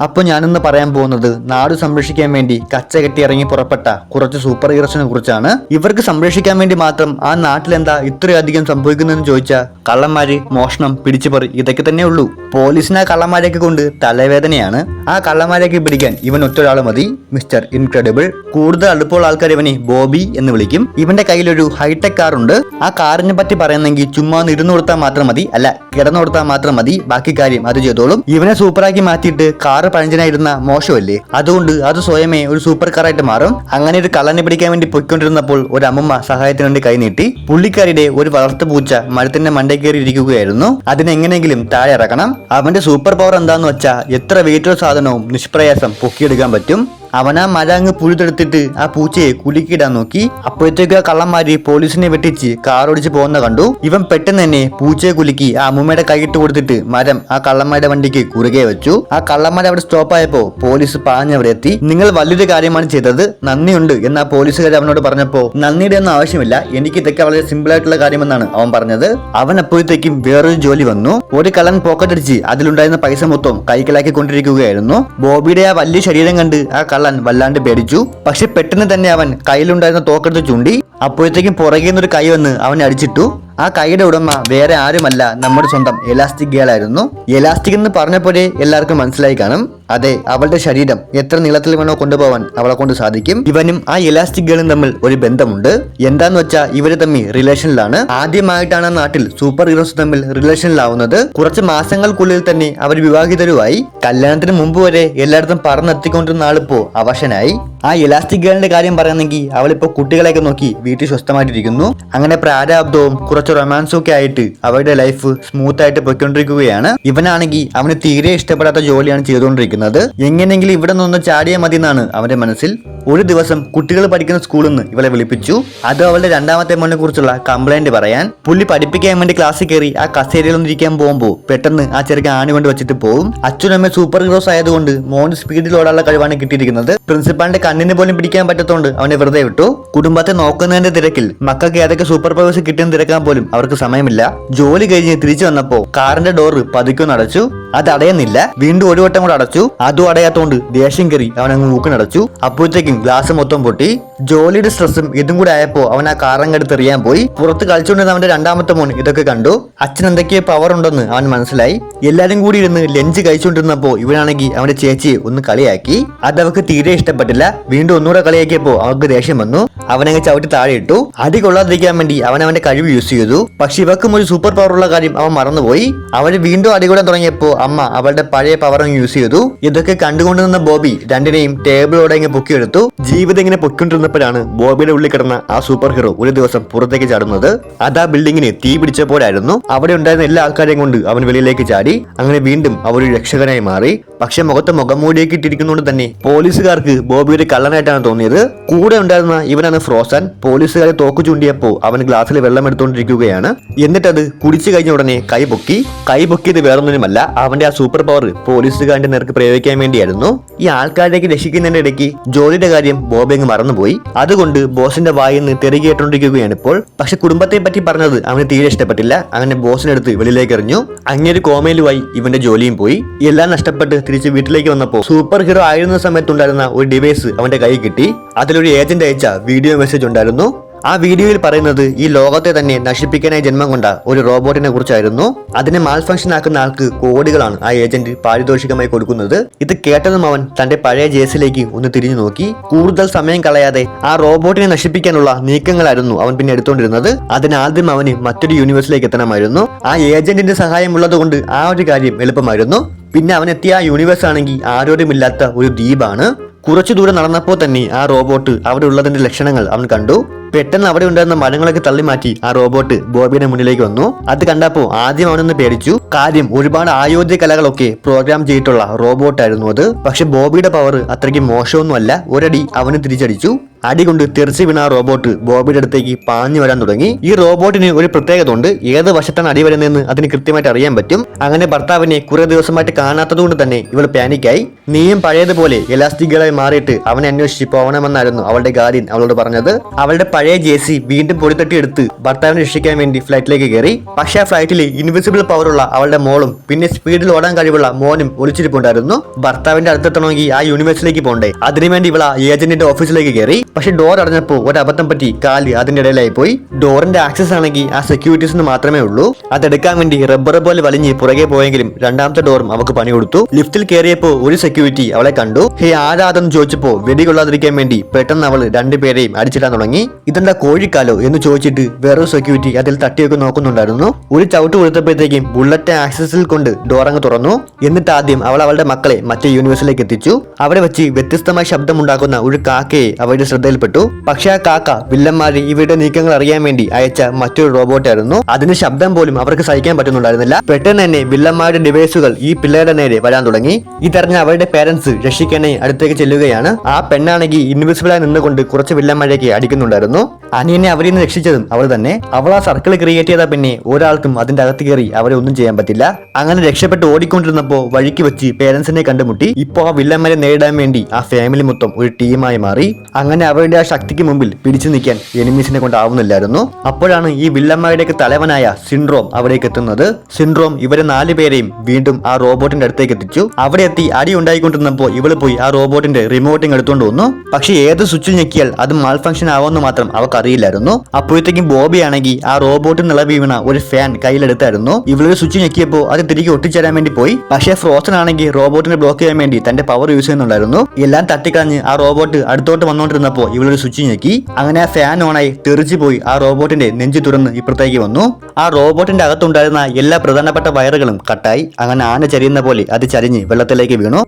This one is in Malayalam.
അപ്പോൾ ഞാനിന്ന് പറയാൻ പോകുന്നത് നാട് സംരക്ഷിക്കാൻ വേണ്ടി കച്ച കെട്ടി ഇറങ്ങി പുറപ്പെട്ട കുറച്ച് സൂപ്പർ ഹീറോസിനെ കുറിച്ചാണ്. ഇവർക്ക് സംരക്ഷിക്കാൻ വേണ്ടി മാത്രം ആ നാട്ടിലെന്താ ഇത്രയധികം സംഭവിക്കുന്നതെന്ന് ചോദിച്ചാൽ കള്ളന്മാര് മോഷണം പിടിച്ചുപറി ഇതൊക്കെ തന്നെ ഉള്ളൂ. പോലീസിനെ കള്ളന്മാരെയൊക്കെ കൊണ്ട് തലവേദനയാണ്. ആ കള്ളന്മാരെയൊക്കെ പിടിക്കാൻ ഇവൻ ഒറ്റൊരാൾ മതി. Mister incredible. കൂടുതൽ അടുപ്പമുള്ള ആൾക്കാർ ഇവനെ ബോബി എന്ന് വിളിക്കും. ഇവന്റെ കയ്യിലൊരു ഹൈടെക് കാർ ഉണ്ട്. ആ കാറിനെ പറ്റി പറയുന്നെങ്കിൽ ചുമ്മാ ഇരുന്ന് കൊടുത്താൽ മാത്രം മതി. അല്ല കിടന്നു കൊടുത്താൽ മാത്രം മതി. ബാക്കി കാര്യം അത് ചെയ്തോളും. ഇവനെ സൂപ്പറാക്കി മാറ്റിയിട്ട് കാറ് പഴഞ്ചനായിരുന്ന മോശമല്ലേ? അതുകൊണ്ട് അത് സ്വയമേ ഒരു സൂപ്പർ കാറായിട്ട് മാറും. അങ്ങനെ ഒരു കള്ളനെ പിടിക്കാൻ വേണ്ടി പൊയ്ക്കൊണ്ടിരുന്നപ്പോൾ ഒരു അമ്മമ്മ സഹായത്തിന് വേണ്ടി കൈനീട്ടി പുള്ളിക്കാരിയുടെ ഒരു വളർത്തു പൂച്ച മരത്തിന്റെ മണ്ടേ കയറി ഇരിക്കുകയായിരുന്നു. അതിനെങ്ങനെയെങ്കിലും താഴെ ഇറക്കണം. അവന്റെ സൂപ്പർ പവർ എന്താന്ന് വെച്ചാൽ എത്ര വെയിറ്റുള്ള സാധനവും നിഷ്പ്രയാസം പൊക്കിയെടുക്കാൻ പറ്റും. അവൻ ആ മര അങ്ങ് പുഴുതെടുത്തിട്ട് ആ പൂച്ചയെ കുലുക്കിയിടാൻ നോക്കി. അപ്പോഴത്തേക്ക് ആ കള്ളന്മാര് പോലീസിനെ വെട്ടിച്ച് കാർ ഓടിച്ച് പോകുന്ന കണ്ടു. ഇവൻ പെട്ടെന്ന് തന്നെ പൂച്ചയെ കുലുക്കി ആ അമ്മൂമ്മയുടെ കൈയിട്ട് കൊടുത്തിട്ട് മരം ആ കള്ളന്മാരുടെ വണ്ടിക്ക് കുറുകെ വെച്ചു. ആ കള്ളന്മാർ അവിടെ സ്റ്റോപ്പ് ആയപ്പോ പോലീസ് പാഞ്ഞവിടെ എത്തി. നിങ്ങൾ വലിയൊരു കാര്യമാണ് ചെയ്തത്. നന്ദിയുണ്ട് എന്ന് ആ പോലീസുകാർ അവനോട് പറഞ്ഞപ്പോ നന്ദിയുടെ ഒന്നും ആവശ്യമില്ല. എനിക്ക് ഇതൊക്കെ വളരെ സിമ്പിൾ ആയിട്ടുള്ള കാര്യമെന്നാണ് അവൻ പറഞ്ഞത്. അവൻ അപ്പോഴത്തേക്കും വേറൊരു ജോലി വന്നു. ഒരു കള്ളൻ പോക്കറ്റടിച്ച് അതിലുണ്ടായിരുന്ന പൈസ മൊത്തം കൈക്കലാക്കി കൊണ്ടിരിക്കുകയായിരുന്നു ബോബിയുടെ ആ വലിയ ശരീരം കണ്ട് ആ കള്ളൻ വല്ലാണ്ട് പേടിച്ചു. പക്ഷെ പെട്ടെന്ന് തന്നെ അവൻ കയ്യിലുണ്ടായിരുന്ന തോക്കെടുത്ത് ചൂണ്ടി അപ്പോഴത്തേക്കും പുറകെ നിന്നൊരു കൈ വന്ന് അവനെ അടിച്ചിട്ടു. ആ കൈയുടെ ഉടമ വേറെ ആരുമല്ല നമ്മുടെ സ്വന്തം എലാസ്റ്റിക് ഗേൾ ആയിരുന്നു. എലാസ്റ്റിക് എന്ന് പറഞ്ഞപ്പോഴേ എല്ലാവർക്കും മനസ്സിലായി കാണും. അതെ അവളുടെ ശരീരം എത്ര നീളത്തിൽ വേണോ കൊണ്ടുപോകാൻ അവളെ കൊണ്ട് സാധിക്കും. ഇവനും ആ എലാസ്റ്റിക് ഗേളും തമ്മിൽ ഒരു ബന്ധമുണ്ട്. എന്താന്ന് വെച്ചാൽ ഇവർ തമ്മിൽ റിലേഷനിലാണ് ആദ്യമായിട്ടാണ് നാട്ടിൽ സൂപ്പർ ഹീറോസ് തമ്മിൽ റിലേഷനിലാവുന്നത് കുറച്ച് മാസങ്ങൾക്കുള്ളിൽ തന്നെ അവർ വിവാഹിതരുമായി. കല്യാണത്തിന് മുമ്പ് വരെ എല്ലായിടത്തും പറന്നെത്തിക്കൊണ്ടിരുന്ന ആളിപ്പോ അവശനായി. ആ എലാസ്റ്റിക് ഗേളിന്റെ കാര്യം പറയുന്നെങ്കിൽ അവളിപ്പോ കുട്ടികളെയൊക്കെ നോക്കി വീട്ടിൽ സ്വസ്ഥമായിട്ടിരിക്കുന്നു. അങ്ങനെ പ്രാരാബ്ദവും കുറച്ച് റൊമാൻസും ഒക്കെ ആയിട്ട് അവരുടെ ലൈഫ് സ്മൂത്ത് ആയിട്ട് പോയിക്കൊണ്ടിരിക്കുകയാണ്. ഇവനാണെങ്കിൽ അവന് തീരെ ഇഷ്ടപ്പെടാത്ത ജോലിയാണ് ചെയ്തുകൊണ്ടിരിക്കുന്നത്. എങ്ങനെയെങ്കിലും ഇവിടെ നിന്ന് ചാടിയാൽ മതി എന്നാണ് അവന്റെ മനസ്സിൽ. ഒരു ദിവസം കുട്ടികൾ പഠിക്കുന്ന സ്കൂളിൽ നിന്ന് ഇവളെ വിളിപ്പിച്ചു. അത് അവളുടെ രണ്ടാമത്തെ മോനെ കുറിച്ചുള്ള കംപ്ലൈന്റ് പറയാൻ. പുള്ളി പഠിപ്പിക്കാൻ വേണ്ടി ക്ലാസ്സിൽ കയറി ആ കസേരയിൽ ഒന്നിരിക്കാൻ പോകുമ്പോൾ പെട്ടെന്ന് ആ ചെറുക്കൻ ആണി കൊണ്ട് വെച്ചിട്ട് പോകും അച്ഛനമ്മ സൂപ്പർ ഹീറോസ് ആയതുകൊണ്ട് മോന് സ്പീഡിൽ ഓടാനുള്ള കഴിവാണ് കിട്ടിയിരിക്കുന്നത്. പ്രിൻസിപ്പാളിന്റെ കണ്ണിന് പോലും പിടിക്കാൻ പറ്റത്തോണ്ട് അവനെ വെറുതെ വിട്ടു. കുടുംബത്തെ നോക്കുന്നതിന്റെ തിരക്കിൽ മക്കൾക്ക് ഏതൊക്കെ സൂപ്പർ പവേഴ്സ് കിട്ടിയെന്ന് തിരക്കാൻ പോലും അവർക്ക് സമയമില്ല. ജോലി കഴിഞ്ഞ് തിരിച്ചു വന്നപ്പോ കാറിന്റെ ഡോർ പതുക്കൊന്ന് അടച്ചു. അത് അടയുന്നില്ല. വീണ്ടും ഒരു വട്ടം കൂടെ അടച്ചു. അതും അടയാത്തോണ്ട് ദേഷ്യം കയറി അവൻ അങ്ങ് മൂക്കിനടച്ചു അപ്പോഴത്തേക്കും ഗ്ലാസ് മൊത്തം പൊട്ടി. ജോലിയുടെ സ്ട്രെസ്സും ഇതും കൂടെ ആയപ്പോ അവൻ ആ കാറങ്ങടുത്ത് എറിയാൻ പോയി. പുറത്ത് കളിച്ചുകൊണ്ടിരുന്ന അവന്റെ രണ്ടാമത്തെ മോൻ ഇതൊക്കെ കണ്ടു. അച്ഛൻ എന്തൊക്കെയോ പവർ ഉണ്ടെന്ന് അവൻ മനസ്സിലായി. എല്ലാരും കൂടി ഇരുന്ന് ലഞ്ച് കഴിച്ചുകൊണ്ടിരുന്നപ്പോ ഇവനാണെങ്കിൽ അവന്റെ ചേച്ചി ഒന്ന് കളിയാക്കി. അത് അവർക്ക് തീരെ ഇഷ്ടപ്പെട്ടില്ല. വീണ്ടും ഒന്നുകൂടെ കളിയാക്കിയപ്പോ അവർക്ക് ദേഷ്യം വന്നു. അവനങ്ങ് ചവിട്ടി താഴെ ഇട്ടു. അടി കൊള്ളാതിരിക്കാൻ വേണ്ടി അവൻ അവന്റെ കഴിവ് യൂസ് ചെയ്തു. പക്ഷെ ഇവക്കും ഒരു സൂപ്പർ പവർ ഉള്ള കാര്യം അവൻ മറന്നുപോയി. അവൻ വീണ്ടും അടികൂടാൻ തുടങ്ങിയപ്പോ അമ്മ അവളുടെ പഴയ പവറും യൂസ് ചെയ്തു. ഇതൊക്കെ കണ്ടുകൊണ്ട് നിന്ന ബോബി രണ്ടിനെയും ടേബിളോടെ ഇങ്ങനെ പൊക്കിയെടുത്തു. ജീവിതം ഇങ്ങനെ പൊക്കിക്കൊണ്ടിരുന്നപ്പോഴാണ് ബോബിയുടെ ഉള്ളിൽ കിടന്ന ആ സൂപ്പർ ഹീറോ ഒരു ദിവസം പുറത്തേക്ക് ചാടുന്നത്. അത് ആ ബിൽഡിങ്ങിന് തീ പിടിച്ചപ്പോഴായിരുന്നു. അവിടെ ഉണ്ടായിരുന്ന എല്ലാ ആൾക്കാരെയും കൊണ്ട് അവൻ വെളിയിലേക്ക് ചാടി. അങ്ങനെ വീണ്ടും അവർ രക്ഷകനായി മാറി. പക്ഷെ മുഖത്ത് മുഖംമൂടിയൊക്കെ ഇട്ടിരിക്കുന്നതുകൊണ്ട് തന്നെ പോലീസുകാർക്ക് ബോബിയുടെ കള്ളനായിട്ടാണ് തോന്നിയത്. കൂടെ ഉണ്ടായിരുന്ന ഇവനാണ് ഫ്രോസൻ. പോലീസുകാരെ തോക്ക് ചൂണ്ടിയപ്പോ അവൻ ഗ്ലാസ്സിൽ വെള്ളം എടുത്തുകൊണ്ടിരിക്കുകയാണ്. എന്നിട്ടത് കുടിച്ചു കഴിഞ്ഞ ഉടനെ കൈ പൊക്കി. കൈ പൊക്കിയത് വേറൊന്നിനുമല്ല അവന്റെ ആ സൂപ്പർ പവർ പോലീസുകാരന്റെ നേർക്ക് പ്രയോഗിക്കാൻ വേണ്ടിയായിരുന്നു. ഈ ആൾക്കാരിലേക്ക് രക്ഷിക്കുന്നതിന്റെ ഇടയ്ക്ക് ജോലിയുടെ കാര്യം ബോബി അങ്ങ് മറന്നുപോയി. അതുകൊണ്ട് ബോസിന്റെ വായിൽ നിന്ന് തെറി കേട്ടോണ്ടിരിക്കുകയാണ് ഇപ്പോൾ. പക്ഷെ കുടുംബത്തെ പറ്റി പറഞ്ഞത് അവന് തീരെ ഇഷ്ടപ്പെട്ടില്ല. അങ്ങനെ ബോസിനെടുത്ത് വെളിയിലേക്ക് എറിഞ്ഞു. അങ്ങനെ കോമയിലുമായി ഇവന്റെ ജോലിയും പോയി. എല്ലാം നഷ്ടപ്പെട്ട് തിരിച്ച് വീട്ടിലേക്ക് വന്നപ്പോൾ സൂപ്പർ ഹീറോ ആയിരുന്ന സമയത്തുണ്ടായിരുന്ന ഒരു ഡിവൈസ് അവന്റെ കൈ കിട്ടി. അതിലൊരു ഏജന്റ് അയച്ച വീഡിയോ മെസ്സേജ് ഉണ്ടായിരുന്നു. ആ വീഡിയോയിൽ പറയുന്നത് ഈ ലോകത്തെ തന്നെ നശിപ്പിക്കാനായി ജന്മം കൊണ്ട ഒരു റോബോട്ടിനെ കുറിച്ചായിരുന്നു. അതിനെ മാൽ ഫംഗ്ഷൻ ആക്കുന്ന ആൾക്ക് കോടികളാണ് ആ ഏജന്റ് പാരിതോഷികമായി കൊടുക്കുന്നത്. ഇത് കേട്ടതും അവൻ തന്റെ പഴയ ജേസിലേക്ക് ഒന്ന് തിരിഞ്ഞു നോക്കി. കൂടുതൽ സമയം കളയാതെ ആ റോബോട്ടിനെ നശിപ്പിക്കാനുള്ള നീക്കങ്ങളായിരുന്നു അവൻ പിന്നെ എടുത്തുകൊണ്ടിരുന്നത്. അതിനാദ്യം അവന് മറ്റൊരു യൂണിവേഴ്സിലേക്ക് എത്തണമായിരുന്നു. ആ ഏജന്റിന്റെ സഹായം ഉള്ളതുകൊണ്ട് ആ ഒരു കാര്യം എളുപ്പമായിരുന്നു. പിന്നെ അവൻ എത്തിയ ആ യൂണിവേഴ്സ് ആണെങ്കിൽ ആരോരുമില്ലാത്ത ഒരു ദ്വീപാണ്. കുറച്ചു ദൂരം നടന്നപ്പോൾ തന്നെ ആ റോബോട്ട് അവിടെ ഉള്ളതിന്റെ ലക്ഷണങ്ങൾ അവൻ കണ്ടു. പെട്ടെന്ന് അവിടെ ഉണ്ടായിരുന്ന മരങ്ങളൊക്കെ തള്ളി മാറ്റി ആ റോബോട്ട് ബോബിയുടെ മുന്നിലേക്ക് വന്നു. അത് കണ്ടപ്പോൾ ആദ്യം അവനൊന്ന് പേടിച്ചു. കാര്യം ഒരുപാട് ആയോധ്യ കലകളൊക്കെ പ്രോഗ്രാം ചെയ്തിട്ടുള്ള റോബോട്ട് ആയിരുന്നു അത്. പക്ഷെ ബോബിയുടെ പവർ അത്രയ്ക്ക് മോശമൊന്നുമല്ല. ഒരടി അവന് തിരിച്ചടിച്ചു. അടി കൊണ്ട് തെറിച്ച് വീണ ആ റോബോട്ട് ബോബിയുടെ അടുത്തേക്ക് പാഞ്ഞു വരാൻ തുടങ്ങി. ഈ റോബോട്ടിന് ഒരു പ്രത്യേകത ഉണ്ട്. ഏത് വശത്താണ് അടി വരുന്നതെന്ന് അതിന് കൃത്യമായിട്ട് അറിയാൻ പറ്റും. അങ്ങനെ ഭർത്താവിനെ കുറെ ദിവസമായിട്ട് കാണാത്തത് കൊണ്ട് തന്നെ ഇവൾ പാനിക്കായി നീയും പഴയതുപോലെ എലാസ്റ്റിക്കുകളായി മാറിയിട്ട് അവനെ അന്വേഷിച്ച് പോകണമെന്നായിരുന്നു അവളുടെ ഗാർഡിയൻ അവളോട് പറഞ്ഞത്. അവളുടെ പഴയ ജേസി വീണ്ടും പൊടിത്തട്ടി എടുത്ത് ഭർത്താവിനെ രക്ഷിക്കാൻ വേണ്ടി ഫ്ലൈറ്റിലേക്ക് കയറി. പക്ഷേ ആ ഫ്ലൈറ്റിൽ ഇൻവിസിബിൾ പവറുള്ള അവളുടെ മോളും പിന്നെ സ്പീഡിൽ ഓടാൻ കഴിവുള്ള മോനും ഒളിച്ചിരിപ്പുണ്ടായിരുന്നു. ഭർത്താവിന്റെ അടുത്തെത്തണമെങ്കിൽ ആ യൂണിവേഴ്സിലേക്ക് പോണ്ടേ. അതിനുവേണ്ടി ഇവള ഏജന്റിന്റെ ഓഫീസിലേക്ക് കയറി. പക്ഷെ ഡോർ അടഞ്ഞപ്പോ ഒരു അബദ്ധം പറ്റി കാൽ അതിന്റെ ഇടയിലായി പോയി ഡോറിന്റെ ആക്സസ് ആണെങ്കിൽ ആ സെക്യൂരിറ്റീസിന് മാത്രമേ ഉള്ളൂ. അതെടുക്കാൻ വേണ്ടി റബ്ബർ പോലെ വലിഞ്ഞ് പുറകെ പോയെങ്കിലും രണ്ടാമത്തെ ഡോറും അവക്ക് പണി കൊടുത്തു. ലിഫ്റ്റിൽ കയറിയപ്പോ ഒരു സെക്യൂരിറ്റി അവളെ കണ്ടു. ഹേ ആരാതെന്ന് ചോദിച്ചപ്പോ വെടികൊള്ളാതിരിക്കാൻ വേണ്ടി പെട്ടെന്ന് അവൾ രണ്ടുപേരെയും അടിച്ചിടാൻ തുടങ്ങി. ഇതെന്താ കോഴിക്കാലോ എന്ന് ചോദിച്ചിട്ട് വേറെ സെക്യൂരിറ്റി അതിൽ തട്ടിയൊക്കെ നോക്കുന്നുണ്ടായിരുന്നു. ഒരു ചവിട്ട് കൊടുത്തപ്പോഴത്തേക്കും ബുള്ളറ്റ് ആക്സസിൽ കൊണ്ട് ഡോർ അങ്ങ് തുറന്നു. എന്നിട്ട് ആദ്യം അവൾ അവളുടെ മക്കളെ മറ്റേ യൂണിവേഴ്സിലേക്ക് എത്തിച്ചു. അവിടെ വെച്ച് വ്യത്യസ്തമായ ശബ്ദമുണ്ടാക്കുന്ന ഒരു കാക്കയെ അവരുടെ ശ്രദ്ധയിൽപ്പെട്ടു. പക്ഷേ ആ കാക്ക വില്ലന്മാരെ ഇവരുടെ നീക്കങ്ങൾ അറിയാൻ വേണ്ടി അയച്ച മറ്റൊരു റോബോട്ടായിരുന്നു അതിന് ശബ്ദം പോലും അവർക്ക് സഹിക്കാൻ പറ്റുന്നുണ്ടായിരുന്നില്ല. പെട്ടെന്ന് തന്നെ വില്ലന്മാരുടെ ഡിവൈസുകൾ ഈ പിള്ളേരുടെ നേരെ വരാൻ തുടങ്ങി. ഇതറിഞ്ഞ അവരുടെ പേരൻസ് രക്ഷിക്കാനായി അടുത്തേക്ക് ചെല്ലുകയാണ്. ആ പെണ്ണാണെങ്കിൽ ഇൻവിസിബിളായി നിന്നുകൊണ്ട് കുറച്ച് വില്ലന്മാരേക്ക് അടിക്കുന്നുണ്ടായിരുന്നു. അനിയനെ അവരിൽ നിന്ന് രക്ഷിച്ചതും അവൾ തന്നെ. അവൾ ആ സർക്കിൾ ക്രിയേറ്റ് ചെയ്താൽ പിന്നെ ഒരാൾക്കും അതിന്റെ അകത്ത് കയറി അവരെ ഒന്നും ചെയ്യാൻ പറ്റില്ല. അങ്ങനെ രക്ഷപ്പെട്ട് ഓടിക്കൊണ്ടിരുന്നപ്പോ വഴിക്ക് വെച്ച് പേരൻസിനെ കണ്ടുമുട്ടി. ഇപ്പോ ആ വില്ലന്മാരെ നേരിടാൻ വേണ്ടി ആ ഫാമിലി മൊത്തം ഒരു ടീമായി മാറി. അങ്ങനെ അവരുടെ ആ ശക്തിക്ക് മുമ്പിൽ പിടിച്ചു നിൽക്കാൻ എനിമീസിനെ കൊണ്ടാവുന്നില്ലായിരുന്നു. അപ്പോഴാണ് ഈ വില്ലന്മാരുടെയൊക്കെ തലവനായ സിൻഡ്രോം അവിടേക്ക് എത്തുന്നത്. സിൻഡ്രോം ഇവരെ നാലു പേരെയും വീണ്ടും ആ റോബോട്ടിന്റെ അടുത്തേക്ക് എത്തിച്ചു. അവിടെ എത്തി അടി ഉണ്ടായിക്കൊണ്ടിരുന്നപ്പോൾ ഇവൾ പോയി ആ റോബോട്ടിന്റെ റിമോട്ടിങ് എടുത്തുകൊണ്ട് വന്നു. പക്ഷെ ഏത് സ്വിച്ച് ഞെക്കിയാൽ അത് മാൾ ഫംഗ്ഷൻ ആവുമെന്ന് മാത്രം അവർക്ക് അറിയില്ലായിരുന്നു അപ്പോഴത്തേക്കും ബോബി ആണെങ്കിൽ ആ റോബോട്ട് നിളവി വീണ ഒരു ഫാൻ കയ്യിലെടുത്തായിരുന്നു. ഇവളൊരു സ്വിച്ച് ഞെക്കിയപ്പോൾ അത് തിരികെ ഒട്ടിച്ചേരാൻ വേണ്ടി പോയി. പക്ഷേ ഫ്രോസൺ ആണെങ്കിൽ റോബോട്ടിനെ ബ്ലോക്ക് ചെയ്യാൻ വേണ്ടി തന്റെ പവർ യൂസ് ചെയ്യുന്നുണ്ടായിരുന്നു. എല്ലാം തട്ടിക്കളഞ്ഞ് ആ റോബോട്ട് അടുത്തോട്ട് വന്നുകൊണ്ടിരുന്നപ്പോൾ ഇവളൊരു സ്വിച്ച് ഞെക്കി. അങ്ങനെ ആ ഫാൻ ഓണായി തെറിച്ചു പോയി ആ റോബോട്ടിന്റെ നെഞ്ചു തുറന്ന് ഇപ്പുറത്തേക്ക് വന്നു. ആ റോബോട്ടിന്റെ അകത്തുണ്ടായിരുന്ന എല്ലാ പ്രധാനപ്പെട്ട വയറുകളും കട്ടായി അങ്ങനെ ആന ചരിയുന്ന പോലെ അത് ചരിഞ്ഞ് വെള്ളത്തിലേക്ക് വീണു.